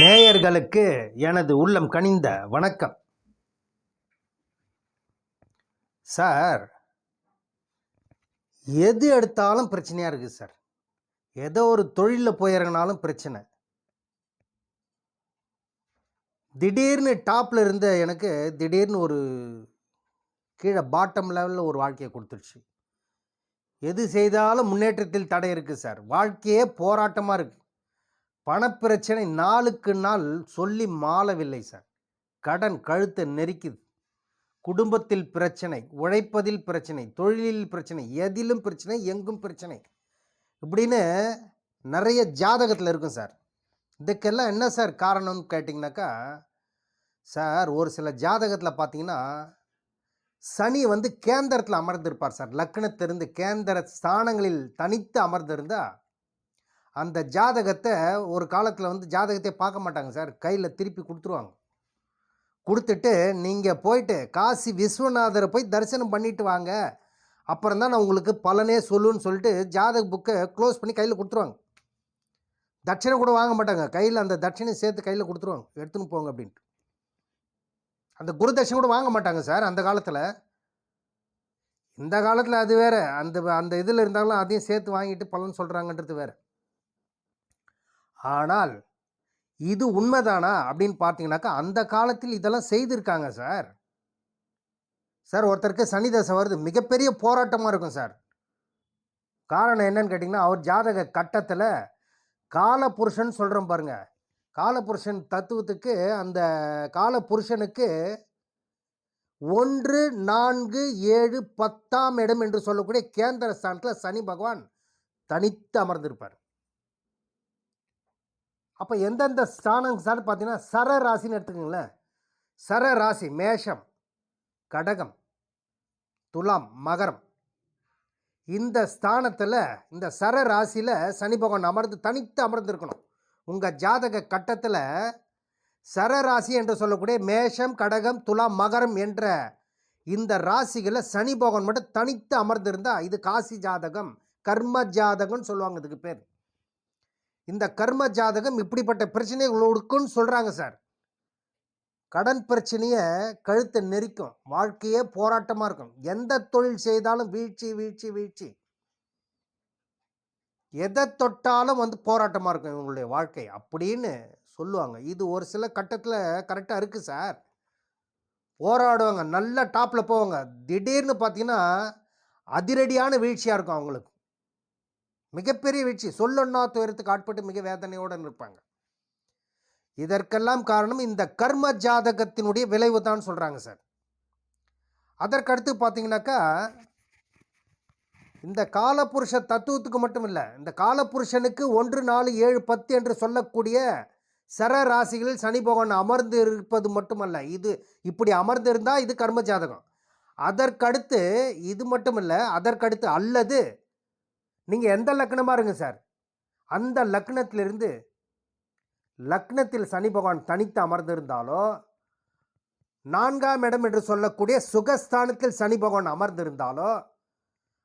நேயர்களுக்கு எனது உள்ளம் கனிந்த வணக்கம். சார் எது எடுத்தாலும் பிரச்சனையாக இருக்குது சார். ஏதோ ஒரு தொழிலில் போயிறங்கினாலும் பிரச்சனை. திடீர்னு டாப்பில் இருந்த எனக்கு திடீர்னு ஒரு கீழே பாட்டம் லெவலில் ஒரு வாழ்க்கையை கொடுத்துருச்சு. எது செய்தாலும் முன்னேற்றத்தில் தடை இருக்குது சார். வாழ்க்கையே போராட்டமாக இருக்குது பணப்பிரச்சனை நாளுக்கு நாள் சொல்லி மாளவில்லை சார். கடன் கழுத்தை நெருக்குது. குடும்பத்தில் பிரச்சனை உழைப்பதில் பிரச்சனை தொழிலில் பிரச்சனை எதிலும் பிரச்சனை எங்கும் பிரச்சனை இப்படின்னு நிறைய ஜாதகத்தில் இருக்கும் சார். இதுக்கெல்லாம் என்ன சார் காரணம்னு கேட்டிங்கனாக்கா சார் ஒரு சில ஜாதகத்தில் பார்த்தீங்கன்னா சனி வந்து கேந்திரத்தில் அமர்ந்திருப்பார் சார். லக்னத்திலிருந்து கேந்திர ஸ்தானங்களில் தனித்து அமர்ந்திருந்தால் அந்த ஜாதகத்தை ஒரு காலத்தில் வந்து ஜாதகத்தை பார்க்க மாட்டாங்க சார். கையில் திருப்பி கொடுத்துருவாங்க. கொடுத்துட்டு நீங்கள் போயிட்டு காசி விஸ்வநாதரை போய் தரிசனம் பண்ணிட்டு வாங்க. அப்புறம் தான் நான் உங்களுக்கு பலனே சொல்லுன்னு சொல்லிட்டு ஜாதக புக்கை க்ளோஸ் பண்ணி கையில் கொடுத்துருவாங்க. தட்சணை கூட வாங்க மாட்டாங்க. கையில் அந்த தட்சணை சேர்த்து கையில் கொடுத்துருவாங்க. எடுத்துன்னு போங்க அப்படின்ட்டு. அந்த குரு தட்சணை கூட வாங்க மாட்டாங்க சார் அந்த காலத்தில். இந்த காலத்தில் அது வேற. அந்த அந்த இதில் இருந்தாலும் அதையும் சேர்த்து வாங்கிட்டு பலன் சொல்கிறாங்கன்றது வேறு. ஆனால் இது உண்மைதானா அப்படின்னு பார்த்தீங்கன்னாக்கா அந்த காலத்தில் இதெல்லாம் செய்திருக்காங்க சார். சார் ஒருத்தருக்கு சனி தசை வருது. மிகப்பெரிய போராட்டமாக இருக்கும் சார். காரணம் என்னன்னு கேட்டிங்கன்னா அவர் ஜாதக கட்டத்தில் காலபுருஷன் சொல்கிறோம் பாருங்க. காலபுருஷன் தத்துவத்துக்கு அந்த காலபுருஷனுக்கு ஒன்று நான்கு ஏழு பத்தாம் இடம் என்று சொல்லக்கூடிய கேந்திர ஸ்தானத்தில் சனி பகவான் தனித்து அமர்ந்திருப்பார். அப்போ எந்தெந்த ஸ்தானம் சார் பார்த்தீங்கன்னா சர ராசின்னு எடுத்துக்கோங்களேன். சர ராசி மேஷம் கடகம் துலாம் மகரம். இந்த ஸ்தானத்தில் இந்த சர ராசியில் சனி பகவான் அமர்ந்து தனித்து அமர்ந்திருக்கணும். உங்கள் ஜாதக கட்டத்தில் சர ராசி என்று சொல்லக்கூடிய மேஷம் கடகம் துலாம் மகரம் என்ற இந்த ராசிகளில் சனி பகவான் மட்டும் தனித்து அமர்ந்திருந்தால் இது காசி ஜாதகம் கர்ம ஜாதகம்னு சொல்லுவாங்க இதுக்கு பேர். இந்த கர்ம ஜாதகம் இப்படிப்பட்ட பிரச்சனைகளுக்குன்னு சொல்கிறாங்க சார். கடன் பிரச்சனையை கழுத்தை நெரிக்கும். வாழ்க்கையே போராட்டமாக இருக்கும். எந்த தொழில் செய்தாலும் வீழ்ச்சி வீழ்ச்சி வீழ்ச்சி. எதை தொட்டாலும் வந்து போராட்டமாக இருக்கும் இவங்களுடைய வாழ்க்கை அப்படின்னு சொல்லுவாங்க. இது ஒரு சில கட்டத்தில் கரெக்டாக இருக்குது சார். போராடுவாங்க. நல்ல டாப்பில் போவாங்க. திடீர்னு பார்த்தீங்கன்னா அதிரடியான வீழ்ச்சியாக இருக்கும் அவங்களுக்கு. மிகப்பெரிய வீழ்ச்சி. சொல்லொன்னா துயரத்துக்கு ஆட்பட்டு மிக வேதனையோடு இருப்பாங்க இதற்கெல்லாம் காரணம் இந்த கர்ம ஜாதகத்தினுடைய விளைவு தான் சொல்கிறாங்க சார். அதற்கடுத்து பார்த்தீங்கன்னாக்கா இந்த காலபுருஷ தத்துவத்துக்கு மட்டும் இல்லை இந்த காலபுருஷனுக்கு ஒன்று நாலு ஏழு பத்து என்று சொல்லக்கூடிய சர ராசிகளில் சனி பகவான் அமர்ந்து இருப்பது மட்டுமல்ல. இது இப்படி அமர்ந்திருந்தால் இது கர்ம ஜாதகம். அதற்கடுத்து இது மட்டும் இல்லை அதற்கடுத்து அல்லது நீங்கள் எந்த லக்னமாக இருங்க சார்? அந்த லக்னத்திலிருந்து லக்னத்தில் சனி பகவான் தனித்து அமர்ந்திருந்தாலோ நான்காம் இடம் என்று சொல்லக்கூடிய சுகஸ்தானத்தில் சனி பகவான் அமர்ந்திருந்தாலோ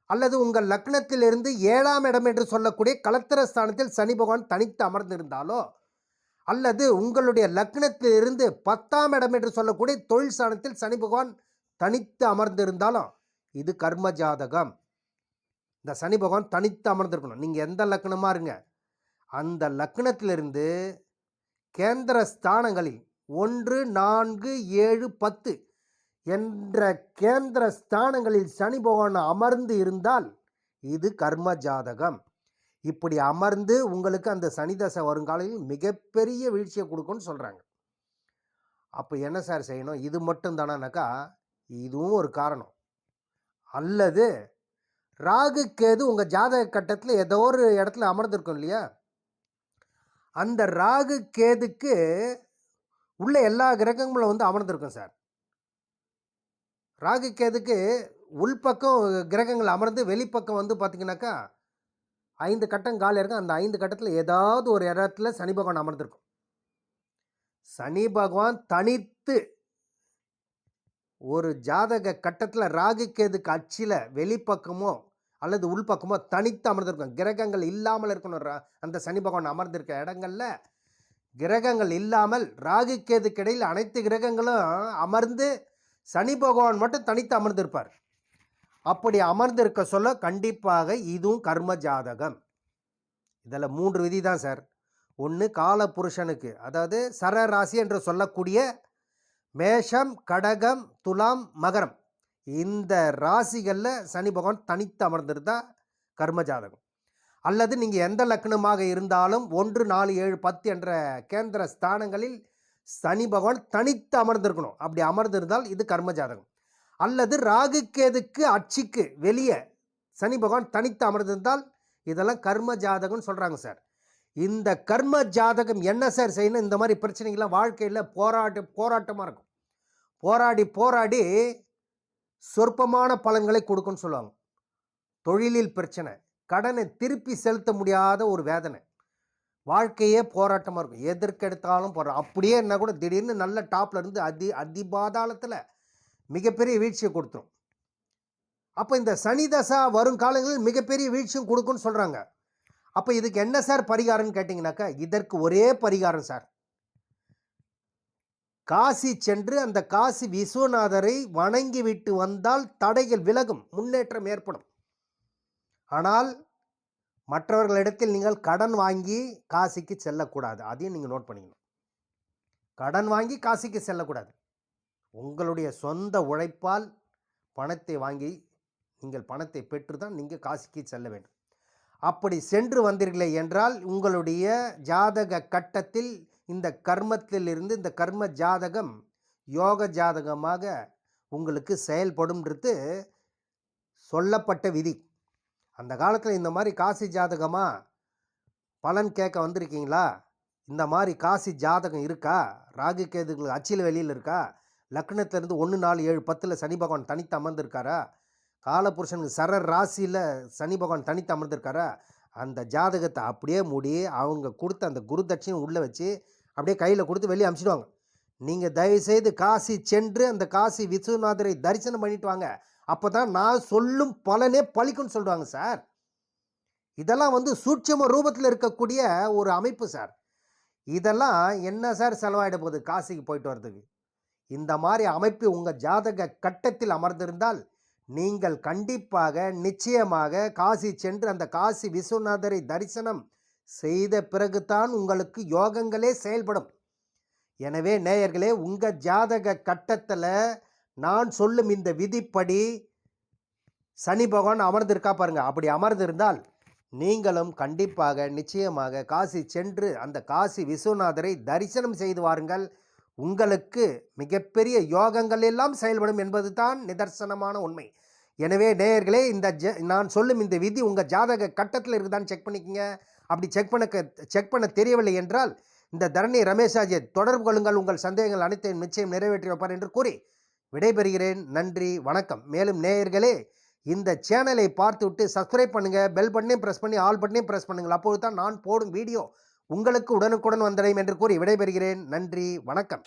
அல்லது உங்கள் லக்னத்திலிருந்து ஏழாம் இடம் என்று சொல்லக்கூடிய கலத்திரஸ்தானத்தில் சனி பகவான் தனித்து அமர்ந்திருந்தாலோ அல்லது உங்களுடைய லக்னத்திலிருந்து பத்தாம் இடம் என்று சொல்லக்கூடிய தொழில் ஸ்தானத்தில் சனி பகவான் தனித்து அமர்ந்திருந்தாலும் இது கர்ம ஜாதகம் இந்த சனி பகவான் தனித்து அமர்ந்திருக்கணும். நீங்கள் எந்த லக்னமாக இருங்க. அந்த லக்னத்திலிருந்து கேந்திர ஸ்தானங்களில் ஒன்று நான்கு ஏழு பத்து என்ற கேந்திர ஸ்தானங்களில் சனி பகவான் அமர்ந்து இருந்தால் இது கர்ம ஜாதகம். இப்படி அமர்ந்து உங்களுக்கு அந்த சனி தசை வருங்காலையில் மிகப்பெரிய வீழ்ச்சியை கொடுக்கும்னு சொல்கிறாங்க அப்போ என்ன சார் செய்யணும்? இது மட்டும் தானானாக்கா இதுவும் ஒரு காரணம். அல்லது ராகு கேது உங்கள் ஜாதக கட்டத்தில் ஏதோ ஒரு இடத்துல அமர்ந்திருக்கும் இல்லையா? அந்த ராகு கேதுக்கு உள்ள எல்லா கிரகங்களும் வந்து அமர்ந்திருக்கும் சார். ராகு கேதுக்கு உள்பக்கம் கிரகங்கள் அமர்ந்து வெளிப்பக்கம் வந்து பார்த்திங்கனாக்கா ஐந்து கட்டம் காலி இருக்கும். அந்த ஐந்து கட்டத்தில் ஏதாவது ஒரு இடத்துல சனி பகவான் அமர்ந்திருக்கும். சனி பகவான் தனித்து ஒரு ஜாதக கட்டத்தில் ராகு கேதுக்கு அச்சில் வெளிப்பக்கமோ அல்லது உள்பக்கமோ தனித்து அமர்ந்திருக்கும் கிரகங்கள் இல்லாமல் இருக்கணும். ரா- அந்த சனி பகவான் அமர்ந்திருக்க இடங்களில் கிரகங்கள் இல்லாமல் ராகு கேதுக்கு இடையில் அனைத்து கிரகங்களும் அமர்ந்து சனி பகவான் மட்டும் தனித்து அமர்ந்திருப்பார். அப்படி அமர்ந்திருக்க சொல்ல கண்டிப்பாக இதுவும் கர்ம ஜாதகம். இதில் மூன்று விதி தான் சார். ஒன்று கால புருஷனுக்கு அதாவது சர ராசி என்று சொல்லக்கூடிய மேஷம் கடகம் துலாம் மகரம். இந்த ராசிகளில் சனி பகவான் தனித்து அமர்ந்திருந்தா கர்ம ஜாதகம். அல்லது நீங்கள் எந்த லக்னமாக இருந்தாலும் ஒன்று நாலு ஏழு பத்து என்ற கேந்திர ஸ்தானங்களில் சனி பகவான் தனித்து அமர்ந்திருக்கணும். அப்படி அமர்ந்திருந்தால் இது கர்ம ஜாதகம். அல்லது ராகு கேதுக்கு அச்சிக்கு வெளியே சனி பகவான் தனித்து அமர்ந்திருந்தால் இதெல்லாம் கர்ம ஜாதகம்னு சொல்கிறாங்க சார். இந்த கர்ம ஜாதகம் என்ன சார் செய்யணும்? இந்த மாதிரி பிரச்சனைகள்லாம் வாழ்க்கையில் போராட்ட போராட்டமாக இருக்கும். போராடி போராடி சொற்பமான பலன்களை கொடுக்குன்னு சொல்லுவாங்க. தொழிலில் பிரச்சனை கடனை திருப்பி செலுத்த முடியாத ஒரு வேதனை. வாழ்க்கையே போராட்டமாக இருக்கும். எதற்கெடுத்தாலும் போராட்டம் அப்படியே என்ன கூட திடீர்னு நல்ல டாப்பில் இருந்து அதி அதிபாதாளத்தில் மிகப்பெரிய வீழ்ச்சியை கொடுத்துரும். அப்போ இந்த சனி தசா வரும் காலங்களில் மிகப்பெரிய வீழ்ச்சியும் கொடுக்குன்னு சொல்கிறாங்க அப்போ இதுக்கு என்ன சார் பரிகாரம்னு கேட்டிங்கனாக்கா இதற்கு ஒரே பரிகாரம் சார். காசி சென்று அந்த காசி விஸ்வநாதரை வணங்கி விட்டு வந்தால் தடைகள் விலகும் முன்னேற்றம் ஏற்படும். ஆனால் மற்றவர்களிடத்தில் நீங்கள் கடன் வாங்கி காசிக்கு செல்லக்கூடாது. அதையும் நீங்கள் நோட் பண்ணிக்கணும். கடன் வாங்கி காசிக்கு செல்லக்கூடாது. உங்களுடைய சொந்த உழைப்பால் பணத்தை வாங்கி நீங்கள் பணத்தை பெற்று தான் நீங்கள் காசிக்கு செல்ல வேண்டும். அப்படி சென்று வந்தீர்களே என்றால் உங்களுடைய ஜாதக கட்டத்தில் இந்த கர்மத்திலிருந்து இந்த கர்ம ஜாதகம் யோக ஜாதகமாக உங்களுக்கு செயல்படும்ன்றது சொல்லப்பட்ட விதி. அந்த காலத்தில் இந்த மாதிரி காசி ஜாதகமாக பலன் கேட்க வந்திருக்கீங்களா? இந்த மாதிரி காசி ஜாதகம் இருக்கா? ராகு கேதுகள் அச்சில் வெளியில் இருக்கா? லக்னத்திலேருந்து ஒன்று நாலு ஏழு பத்தில் சனி பகவான் தனித்து அமர்ந்திருக்காரா? காலபுருஷனுக்கு சர ராசியில் சனி பகவான் தனித்து அமர்ந்திருக்காரா? அந்த ஜாதகத்தை அப்படியே மூடி அவங்க கொடுத்த அந்த குரு தட்சிணை உள்ளே வச்சு அப்படியே கையில் கொடுத்து வெளியே அனுப்பிச்சிடுவாங்க நீங்கள் தயவுசெய்து காசி சென்று அந்த காசி விஸ்வநாதரை தரிசனம் பண்ணிட்டு வாங்க. அப்போ தான் நான் சொல்லும் பலனே பழிக்கும்னு சொல்கிறாங்க சார். இதெல்லாம் வந்து சூட்சம ரூபத்தில் இருக்கக்கூடிய ஒரு அமைப்பு சார். இதெல்லாம் என்ன சார் செலவாயிட போகுது காசிக்கு போயிட்டு வர்றதுக்கு? இந்த மாதிரி அமைப்பு உங்கள் ஜாதக கட்டத்தில் அமர்ந்திருந்தால் நீங்கள் கண்டிப்பாக நிச்சயமாக காசி சென்று அந்த காசி விஸ்வநாதரை தரிசனம் செய்த பிறகுதான் உங்களுக்கு யோகங்களே செயல்படும். எனவே நேயர்களே உங்கள் ஜாதக கட்டத்தில் நான் சொல்லும் இந்த விதிப்படி சனி பகவான் அமர்ந்திருக்கா பாருங்க. அப்படி அமர்ந்திருந்தால் நீங்களும் கண்டிப்பாக நிச்சயமாக காசி சென்று அந்த காசி விஸ்வநாதரை தரிசனம் செய்து வாருங்கள். உங்களுக்கு மிகப்பெரிய யோகங்கள் எல்லாம் செயல்படும் என்பது தான் நிதர்சனமான உண்மை. எனவே நேயர்களே இந்த ஜ நான் சொல்லும் இந்த விதி உங்கள் ஜாதக கட்டத்தில் இருக்குதான்னு செக் பண்ணிக்கங்க. அப்படி செக் பண்ண செக் பண்ண தெரியவில்லை என்றால் இந்த தரணி ரமேஷாஜியை தொடர்பு கொள்ளுங்கள் உங்கள் சந்தேகங்கள் அனைத்தையும் நிச்சயம் நிறைவேற்றி வைப்பார் என்று கூறி விடைபெறுகிறேன். நன்றி வணக்கம். மேலும் நேயர்களே இந்த சேனலை பார்த்துவிட்டு சப்ஸ்கிரைப் பண்ணுங்கள் பெல் பட்டனையும் ப்ரெஸ் பண்ணி ஆல் பட்டனையும் ப்ரெஸ் பண்ணுங்கள். அப்போது தான் நான் போடும் வீடியோ உங்களுக்கு உடனுக்குடன் வந்தடையும் என்று கூறி விடைபெறுகிறேன். நன்றி வணக்கம்.